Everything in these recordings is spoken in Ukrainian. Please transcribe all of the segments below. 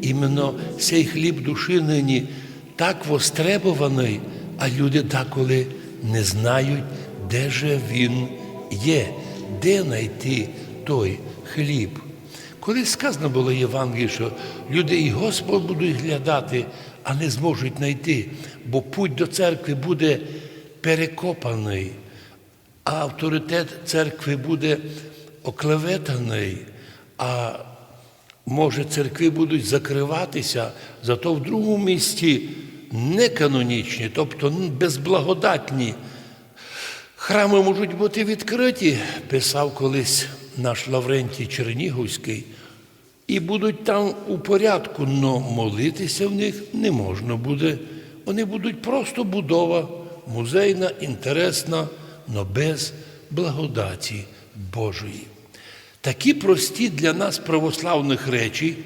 Іменно цей хліб душі нині так востребований, а люди деколи не знають, де же він є, де знайти той хліб. Коли сказано було Євангелії, що люди і Господь будуть глядати, а не зможуть знайти, бо путь до церкви буде перекопаний, а авторитет церкви буде оклеветаний, а може церкви будуть закриватися, зато в другому місці неканонічні, тобто безблагодатні. Храми можуть бути відкриті, писав колись наш Лаврентій Чернігівський, і будуть там у порядку, але молитися в них не можна буде. Вони будуть просто будова, музейна, інтересна, але без благодаті Божої. Такі прості для нас православних речі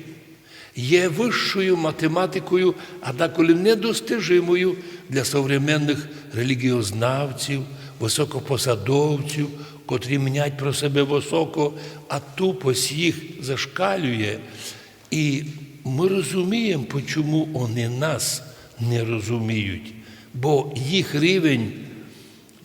є вищою математикою, а деколи недостижимою для современних релігіознавців, високопосадовців, котрі міняють про себе високо, а тупость їх зашкалює. І ми розуміємо, чому вони нас не розуміють, бо їх рівень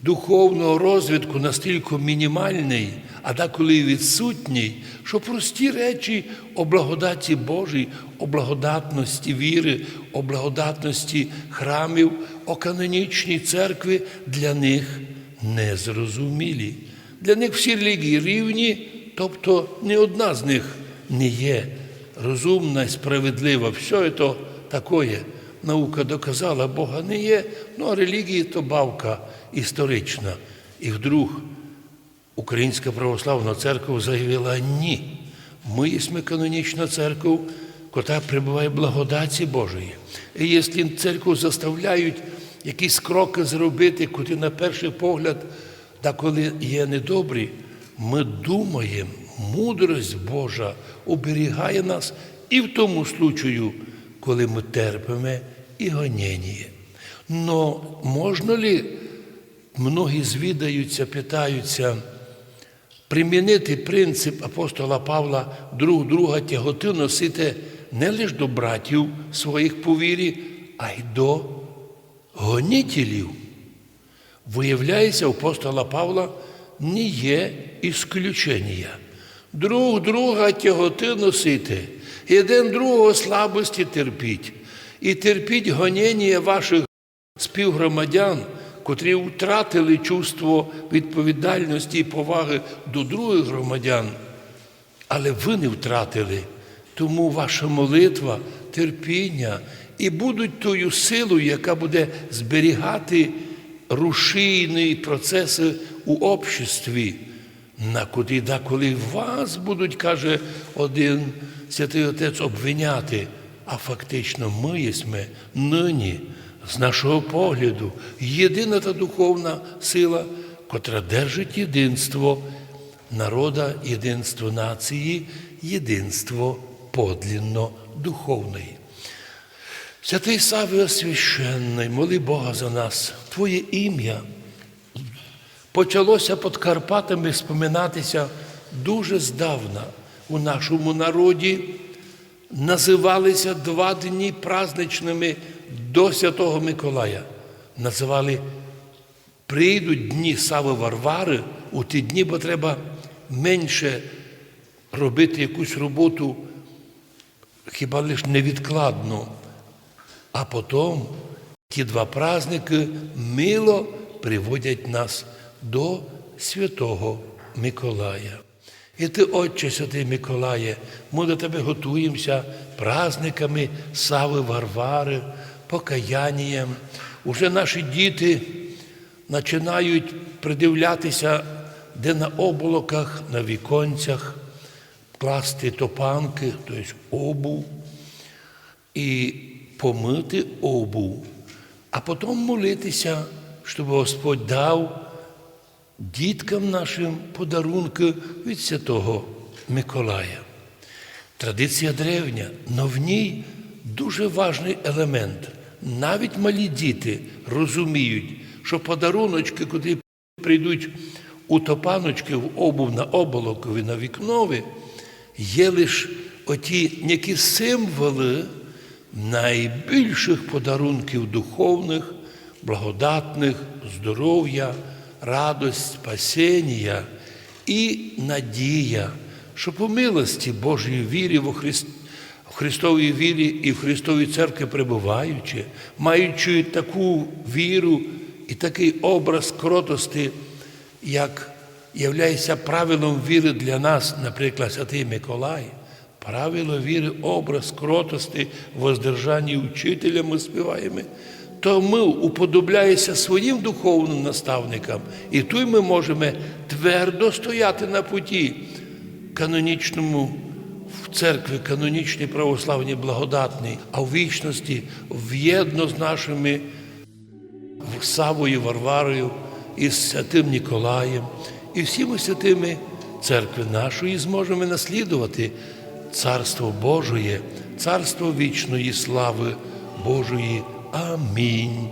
духовного розвитку настільки мінімальний, а деколи і відсутній, що прості речі о благодаті Божій, о благодатності віри, о благодатності храмів, о канонічній церкві для них незрозумілі. Для них всі релігії рівні, тобто ні одна з них не є розумна і справедлива. Все це таке. Наука доказала, Бога не є, ну а релігії то бавка історична. І вдруг Українська православна церква заявила ні. Ми єсме канонічна церква, котра прибуває благодаті Божої. І якщо церкву заставляють якісь кроки зробити, котрі на перший погляд, та коли є недобрі, ми думаємо, мудрость Божа оберігає нас і в тому случаю, коли ми терпимо і гонення. Но можна ли, многі звідаються, питаються, примінити принцип апостола Павла друг друга тяготи носити не лише до братів своїх по вірі, а й до гонітелів. Виявляється, у апостола Павла не є ісключення. Друг друга тяготи носити, один другого слабості терпіть, і терпіть гонення ваших співгромадян, котрі втратили чувство відповідальності і поваги до других громадян, але ви не втратили. Тому ваша молитва, терпіння і будуть тою силою, яка буде зберігати рушійні процеси у обществі, на куди деколи вас будуть, каже один святий Отець, обвиняти. А фактично ми єсме нині, з нашого погляду, єдина та духовна сила, котра держить єдинство народа, єдинство нації, єдинство подлінно духовної. Святий Саве священний, моли Бога за нас, Твоє ім'я почалося під Карпатами споминатися дуже здавна у нашому народі. Називалися два дні праздничними до Святого Миколая. Називали прийдуть дні Сави Варвари у ті дні, бо треба менше робити якусь роботу, хіба лише невідкладно. А потім ті два праздники мило приводять нас до Святого Миколая. І ти, Отче Святий Миколає, ми до тебе готуємося праздниками Сави Варвари, покаянням. Уже наші діти починають придивлятися, де на облаках, на віконцях, класти топанки, тобто обув, і помити обув, а потім молитися, щоб Господь дав діткам нашим подарунки від Святого Миколая. Традиція древня, но в ній дуже важний елемент. Навіть малі діти розуміють, що подаруночки, куди прийдуть у топаночки в обув на оболокові, на вікнові, є лише оті які символи найбільших подарунків духовних, благодатних, здоров'я, радость, спасіння і надія, що по милості Божої вірі во Христ, в Христовій вірі і в Христовій церкві перебуваючи, маючи таку віру і такий образ кротости, як являється правилом віри для нас, наприклад, Святий Миколай, правило віри, образ кротости, воздержання учителя ми співаємо, то ми уподобляємося своїм духовним наставникам, і тут ми можемо твердо стояти на путі канонічному в церкві, канонічній православній благодатній, а в вічності в'єдно з нашими Савою Варварою і з святим Ніколаєм, і всіми святими церкви нашої зможемо наслідувати Царство Божоє, Царство вічної слави Божої. Амінь.